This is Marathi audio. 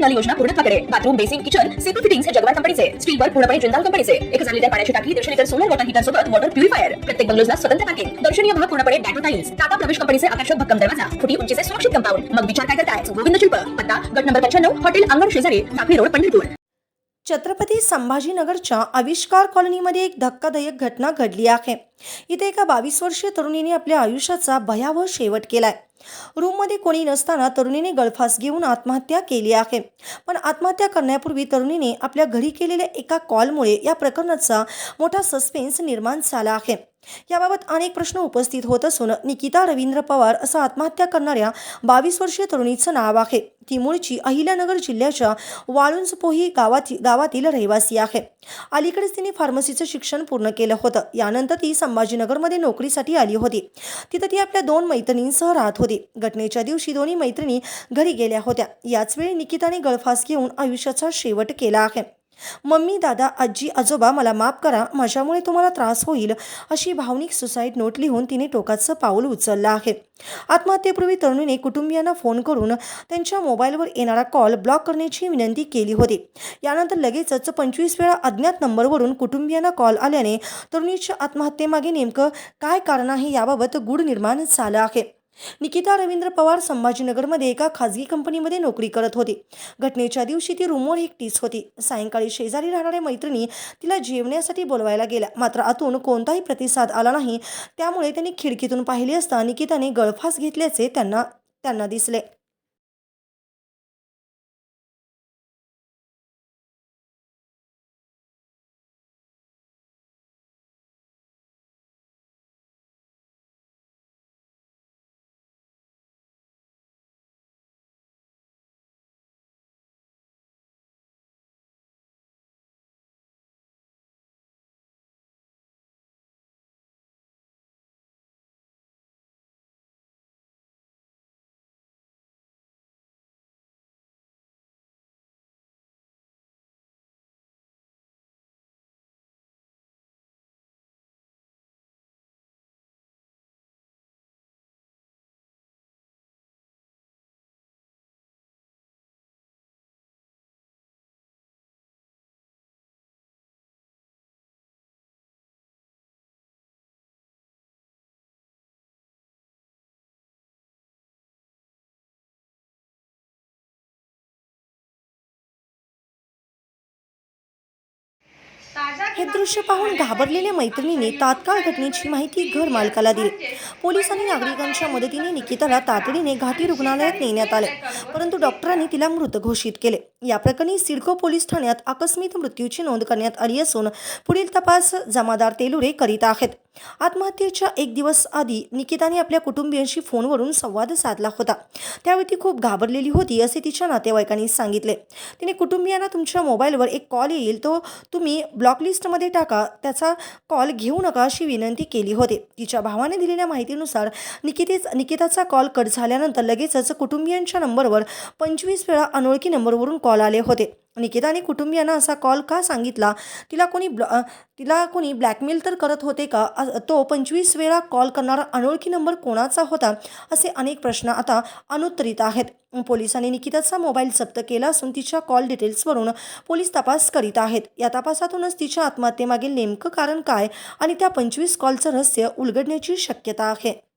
नल योजना पूर्णत्वाकडे. Bathroom basin kitchen CP fittings हे जगवार कंपनीचे स्टीलवर पूर्णपणे जिंदाल कंपनीचे एक हजार लिटर पाण्याची टाकी दीडशे लिटर सोलर वॉटर हीटर सोबत वॉटर प्युरिफायर प्रत्येक बंगलोजला स्वतंत्र पार्किंग दर्शनीय भाग पूर्णपणे डॅटो टाईल्स टाटा प्रवेश कंपनीचे आकर्षक भक्कम दरवाजा. फुटी उंचीचे सुरक्षित कंपाऊंड मग विचार काय करताय? गोविंद शिल्प. पत्ता गट नंबर पंच्याण्णव हॉटेल अंगण शेजारी साखळी रोड पंढरपूर. छत्रपती संभाजीनगरच्या आविष्कार कॉलनीमध्ये एक धक्कादायक घटना घडली आहे. इथे एका बावीस वर्षीय तरुणीने आपल्या आयुष्याचा भयावह शेवट केलाय. रूममध्ये कोणी नसताना तरुणीने गळफास घेऊन आत्महत्या केली आहे. पण आत्महत्या करण्यापूर्वी तरुणीने आपल्या घरी केलेल्या एका कॉलमुळे या प्रकरणाचा मोठा सस्पेन्स निर्माण झाला आहे. याबाबत अनेक प्रश्न उपस्थित होत असून निकिता रवींद्र पवार असं आत्महत्या करणाऱ्या बावीस वर्षीय तरुणीचं नाव आहे. ती मूळची अहिल्यानगर जिल्ह्याच्या वाळुंजपोही गावाती गावातील रहिवासी आहे. अलीकडेच तिने फार्मसीचं शिक्षण पूर्ण केलं होतं. यानंतर ती संभाजीनगरमध्ये नोकरीसाठी आली होती. तिथं ती आपल्या दोन मैत्रिणींसह राहत होती. घटनेच्या दिवशी दोन्ही मैत्रिणी घरी गेल्या होत्या. याच वेळी निकिताने गळफास घेऊन आयुष्याचा शेवट केला आहे. मम्मी दादा आजी आजोबा मला माफ करा माझ्यामुळे तुम्हाला त्रास होईल अशी भावनिक सुसाईड नोट लिहून तिने टोकाचं पाऊल उचललं आहे. आत्महत्येपूर्वी तरुणीने कुटुंबियांना फोन करून त्यांच्या मोबाईलवर येणारा कॉल ब्लॉक करण्याची विनंती केली होती. यानंतर लगेचच पंचवीस वेळा अज्ञात नंबरवरून कुटुंबियांना कॉल आल्याने तरुणीच्या आत्महत्येमागे नेमकं काय कारण आहे याबाबत गुढ निर्माण झालं आहे. निकिता रवींद्र पवार संभाजीनगरमध्ये एका खाजगी कंपनीमध्ये नोकरी करत होती. घटनेच्या दिवशी ती रूमवर एकटीच होती. सायंकाळी शेजारी राहणाऱ्या मैत्रिणी तिला जेवण्यासाठी बोलवायला गेल्या. मात्र आतून कोणताही प्रतिसाद आला नाही. त्यामुळे त्यांनी खिडकीतून पाहिले असता निकिताने गळफास घेतल्याचे त्यांना त्यांना दिसले. Tá, já हे दृश्य पाहून घाबरलेल्या मैत्रिणीने तात्काळ घटनेची माहिती घर मालकाला दिली. पोलिसांनी नागरिकांच्या मदतीने निकिताला तातडीने घाटी रुग्णालयात नेण्यात आले परंतु डॉक्टरांनी तिला मृत घोषित केले. या प्रकरणी सिडको पोलीस ठाण्यात आकस्मिक मृत्यूची नोंद करण्यात आली असून पुढील तपास जमादार तेलुरे करीत आहेत. आत्महत्येच्या एक दिवस आधी निकिताने आपल्या कुटुंबियांशी फोनवरून संवाद साधला होता. त्यावेळी ती खूप घाबरलेली होती असे तिच्या नातेवाईकांनी सांगितले. तिने कुटुंबियांना तुमच्या मोबाईलवर एक कॉल येईल तो तुम्ही ब्लॉकलिस्ट मध्ये टाका त्याचा कॉल घेऊ नका अशी विनंती केली होती. तिच्या भावाने दिलेल्या माहितीनुसार निकितेच निकिताचा कॉल कट झाल्यानंतर लगेचच कुटुंबियांच्या नंबरवर पंचवीस वेळा अनोळखी नंबरवरून कॉल आले होते. निकिताने कुटुंबियांना असा कॉल का सांगितला? तिला कोणी ब्ल तिला कोणी ब्लॅकमेल तर करत होते का? तो पंचवीस वेळा कॉल करणारा अनोळखी नंबर कोणाचा होता? असे अनेक प्रश्न आता अनुत्तरित आहेत. पोलिसांनी निकिताचा मोबाईल जप्त केला असून तिच्या कॉल डिटेल्सवरून पोलीस तपास करीत आहेत. या तपासातूनच तिच्या आत्महत्येमागील नेमकं कारण काय आणि त्या पंचवीस कॉलचं रहस्य उलगडण्याची शक्यता आहे.